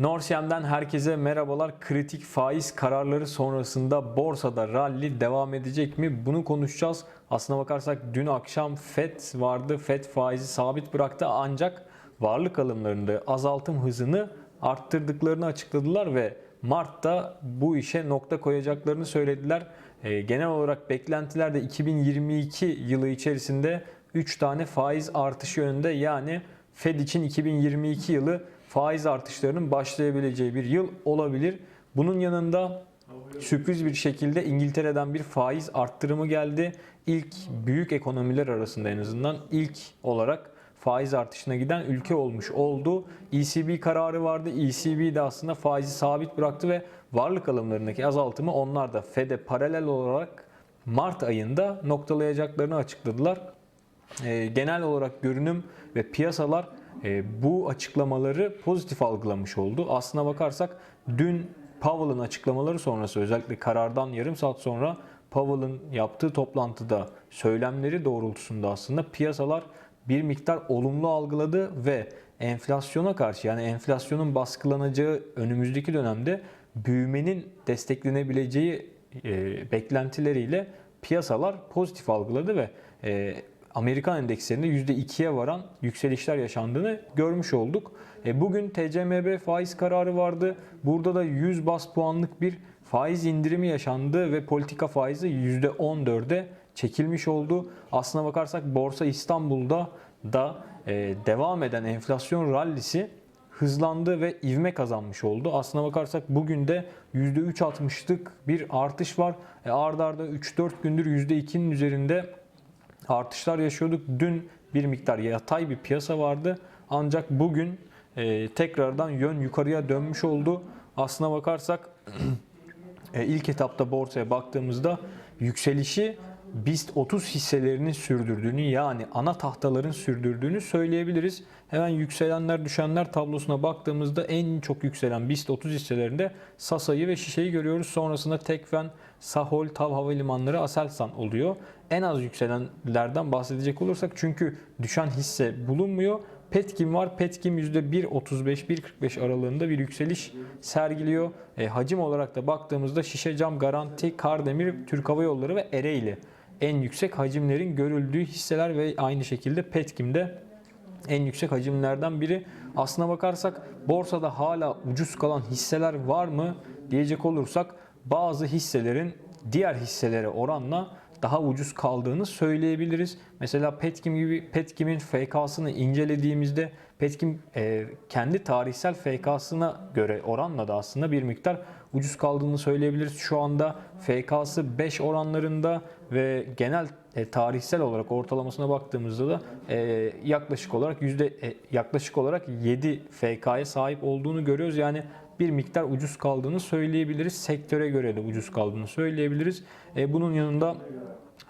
Norsiem'den herkese merhabalar. Kritik faiz kararları sonrasında borsada rally devam edecek mi? Bunu konuşacağız. Aslına bakarsak dün akşam FED vardı. FED faizi sabit bıraktı ancak varlık alımlarında azaltım hızını arttırdıklarını açıkladılar ve Mart'ta bu işe nokta koyacaklarını söylediler. Ee, genel olarak beklentiler de 2022 yılı içerisinde 3 tane faiz artışı yönünde yani Fed için 2022 yılı faiz artışlarının başlayabileceği bir yıl olabilir. Bunun yanında sürpriz bir şekilde İngiltere'den bir faiz arttırımı geldi. İlk büyük ekonomiler arasında en azından ilk olarak faiz artışına giden ülke olmuş oldu. ECB kararı vardı. ECB de aslında faizi sabit bıraktı ve varlık alımlarındaki azaltımı onlar da Fed'e paralel olarak Mart ayında noktalayacaklarını açıkladılar. E, genel olarak görünüm ve piyasalar bu açıklamaları pozitif algılamış oldu. Aslına bakarsak dün Powell'ın açıklamaları sonrası özellikle karardan yarım saat sonra Powell'ın yaptığı toplantıda söylemleri doğrultusunda aslında piyasalar bir miktar olumlu algıladı ve enflasyona karşı yani enflasyonun baskılanacağı önümüzdeki dönemde büyümenin desteklenebileceği e, beklentileriyle piyasalar pozitif algıladı ve e, Amerikan endekslerinde %2'ye varan yükselişler yaşandığını görmüş olduk. E, bugün TCMB faiz kararı vardı. Burada da 100 bas puanlık bir faiz indirimi yaşandı ve politika faizi %14'e çekilmiş oldu. Aslına bakarsak Borsa İstanbul'da da e, devam eden enflasyon rallisi hızlandı ve ivme kazanmış oldu. Aslına bakarsak bugün de %3.60'lık bir artış var. E, arda arda 3-4 gündür %2'nin üzerinde artışlar yaşıyorduk. Dün bir miktar yatay bir piyasa vardı. Ancak bugün e, tekrardan yön yukarıya dönmüş oldu. Aslına bakarsak e, ilk etapta borsaya baktığımızda yükselişi BIST 30 hisselerinin sürdürdüğünü yani ana tahtaların sürdürdüğünü söyleyebiliriz. Hemen yükselenler düşenler tablosuna baktığımızda en çok yükselen BIST 30 hisselerinde Sasa'yı ve Şişe'yi görüyoruz. Sonrasında Tekfen, Sahol, Tav Havalimanları, Aselsan oluyor. En az yükselenlerden bahsedecek olursak çünkü düşen hisse bulunmuyor. Petkim var. Petkim %1.35-1.45 aralığında bir yükseliş sergiliyor. E, hacim olarak da baktığımızda şişe cam, garanti, Kardemir, Türk Hava Yolları ve Ereğli en yüksek hacimlerin görüldüğü hisseler ve aynı şekilde Petkim'de en yüksek hacimlerden biri. Aslına bakarsak borsada hala ucuz kalan hisseler var mı diyecek olursak bazı hisselerin diğer hisselere oranla daha ucuz kaldığını söyleyebiliriz. Mesela Petkim gibi Petkim'in FK'sını incelediğimizde Petkim e, kendi tarihsel FK'sına göre oranla da aslında bir miktar ucuz kaldığını söyleyebiliriz. Şu anda FK'sı 5 oranlarında ve genel e, tarihsel olarak ortalamasına baktığımızda da e, yaklaşık olarak yüzde e, yaklaşık olarak 7 FK'ya sahip olduğunu görüyoruz. Yani bir miktar ucuz kaldığını söyleyebiliriz. Sektöre göre de ucuz kaldığını söyleyebiliriz. E, bunun yanında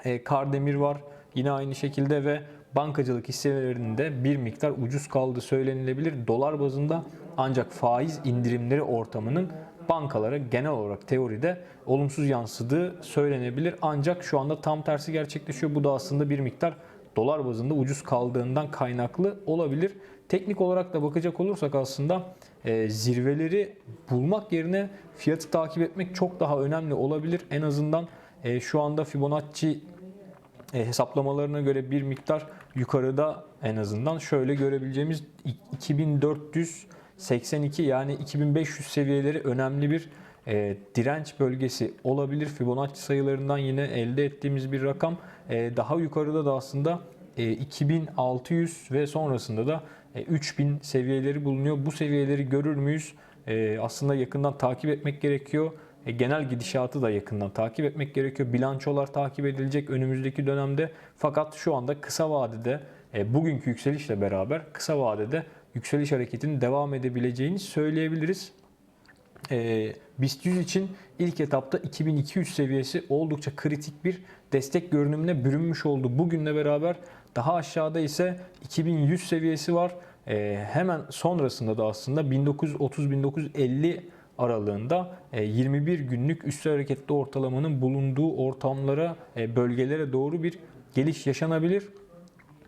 e, Kardemir var. Yine aynı şekilde ve bankacılık hisselerinde bir miktar ucuz kaldığı söylenilebilir dolar bazında ancak faiz indirimleri ortamının bankalara genel olarak teoride olumsuz yansıdığı söylenebilir. Ancak şu anda tam tersi gerçekleşiyor. Bu da aslında bir miktar dolar bazında ucuz kaldığından kaynaklı olabilir. Teknik olarak da bakacak olursak aslında e, zirveleri bulmak yerine fiyatı takip etmek çok daha önemli olabilir. En azından e, şu anda Fibonacci e, hesaplamalarına göre bir miktar yukarıda en azından şöyle görebileceğimiz 2482 yani 2500 seviyeleri önemli bir e, direnç bölgesi olabilir. Fibonacci sayılarından yine elde ettiğimiz bir rakam. E, daha yukarıda da aslında e, 2600 ve sonrasında da e, 3000 seviyeleri bulunuyor. Bu seviyeleri görür müyüz? E, aslında yakından takip etmek gerekiyor. E, genel gidişatı da yakından takip etmek gerekiyor. Bilançolar takip edilecek önümüzdeki dönemde. Fakat şu anda kısa vadede e, bugünkü yükselişle beraber kısa vadede yükseliş hareketinin devam edebileceğini söyleyebiliriz. E, BIST 100 için ilk etapta 2200 seviyesi oldukça kritik bir destek görünümüne bürünmüş oldu. Bugünle beraber daha aşağıda ise 2100 seviyesi var. E, hemen sonrasında da aslında 1930-1950 aralığında 21 günlük üstü hareketli ortalamanın bulunduğu ortamlara, e, bölgelere doğru bir geliş yaşanabilir.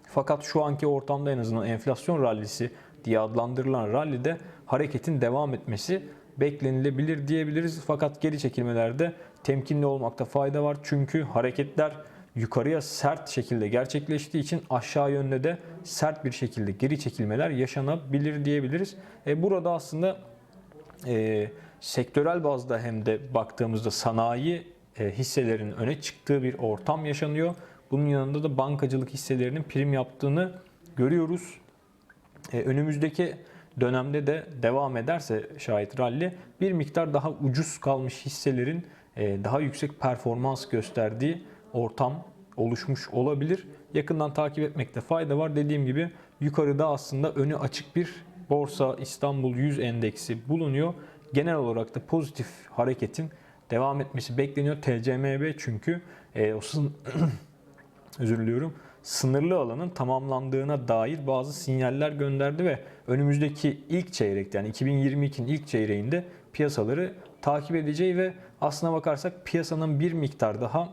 Fakat şu anki ortamda en azından enflasyon rallisi diye adlandırılan rallide hareketin devam etmesi beklenilebilir diyebiliriz. Fakat geri çekilmelerde temkinli olmakta fayda var. Çünkü hareketler yukarıya sert şekilde gerçekleştiği için aşağı yönde de sert bir şekilde geri çekilmeler yaşanabilir diyebiliriz. E, burada aslında e, sektörel bazda hem de baktığımızda sanayi e, hisselerinin öne çıktığı bir ortam yaşanıyor. Bunun yanında da bankacılık hisselerinin prim yaptığını görüyoruz. E, önümüzdeki dönemde de devam ederse şayet rally bir miktar daha ucuz kalmış hisselerin e, daha yüksek performans gösterdiği ortam oluşmuş olabilir. Yakından takip etmekte fayda var. Dediğim gibi yukarıda aslında önü açık bir Borsa İstanbul 100 endeksi bulunuyor. Genel olarak da pozitif hareketin devam etmesi bekleniyor. TCMB çünkü e, o özür diliyorum sınırlı alanın tamamlandığına dair bazı sinyaller gönderdi ve önümüzdeki ilk çeyrekte yani 2022'nin ilk çeyreğinde piyasaları takip edeceği ve aslına bakarsak piyasanın bir miktar daha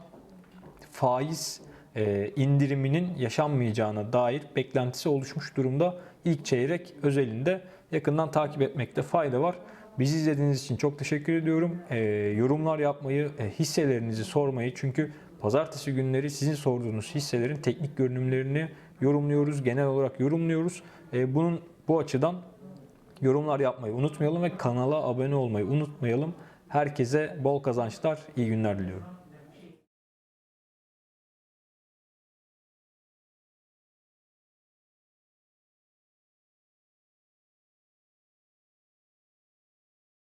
faiz e, indiriminin yaşanmayacağına dair beklentisi oluşmuş durumda. İlk çeyrek özelinde yakından takip etmekte fayda var. Bizi izlediğiniz için çok teşekkür ediyorum. E, yorumlar yapmayı, e, hisselerinizi sormayı çünkü pazartesi günleri sizin sorduğunuz hisselerin teknik görünümlerini yorumluyoruz. Genel olarak yorumluyoruz. E, bunun bu açıdan yorumlar yapmayı unutmayalım ve kanala abone olmayı unutmayalım. Herkese bol kazançlar, iyi günler diliyorum.